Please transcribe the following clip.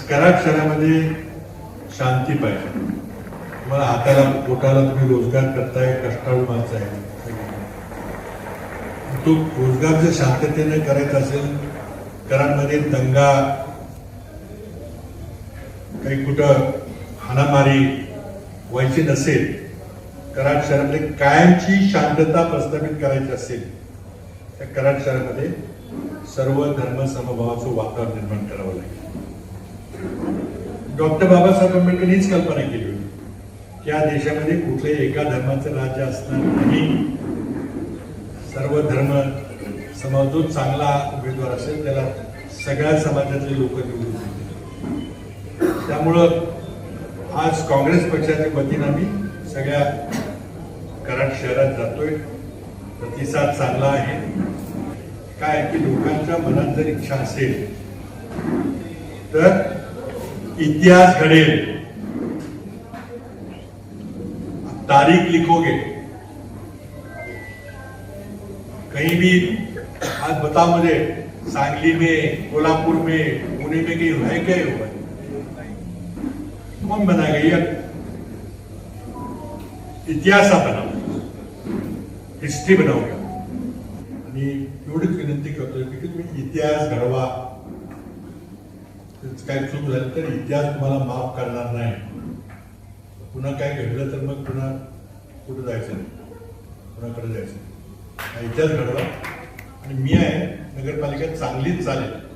आज शांती पाहिजे. तुम्हाला हाताला पोटाला तुम्ही रोजगार करताय कष्टाळू माणसं आहे तो रोजगार जर शांततेने करायचा असेल घरांमध्ये दंगा काही कुठं हाणामारी व्हायची नसेल कराड शहरामध्ये कायमची शांतता प्रस्थापित करायची असेल तर कराड शहरामध्ये सर्व धर्म समभावाचं वातावरण निर्माण करावं लागेल. डॉक्टर बाबासाहेब आंबेडकर हीच कल्पना केली होती की या देशामध्ये कुठल्याही एका धर्माचं राज्य असणार नाही. सर्व धर्म समाज जो चांगला उमेदवार असेल त्याला सगळ्या समाजातले लोक निवडून त्यामुळं आज काँग्रेस पक्षाच्या वतीनं आम्ही सगळ्या कराड शहरात जातोय. प्रतिसाद चांगला आहे. काय की लोकांच्या मनात जर इच्छा असेल तर इतिहास घडेल तारीख लिखोगे। कहीं भी आज बताओ मुझे, सांगली में, कोल्हापुर में, पुणे में कहीं है क्या हुआ? कौन बनाएगा ये? इतिहास बनाओ। हिस्ट्री बनाओगे। आणि एवढीच विनंती इतिहास, घडवा काय चूक झाली तर इतिहास तुम्हाला माफ करणार नाही. पुन्हा काय घडलं तर मग पुन्हा कुठं जायचं नाही. कुणाकडे जायचं नाही. हा इतिहास घडवा. आणि मी आहे नगरपालिका चांगलीच चालेल.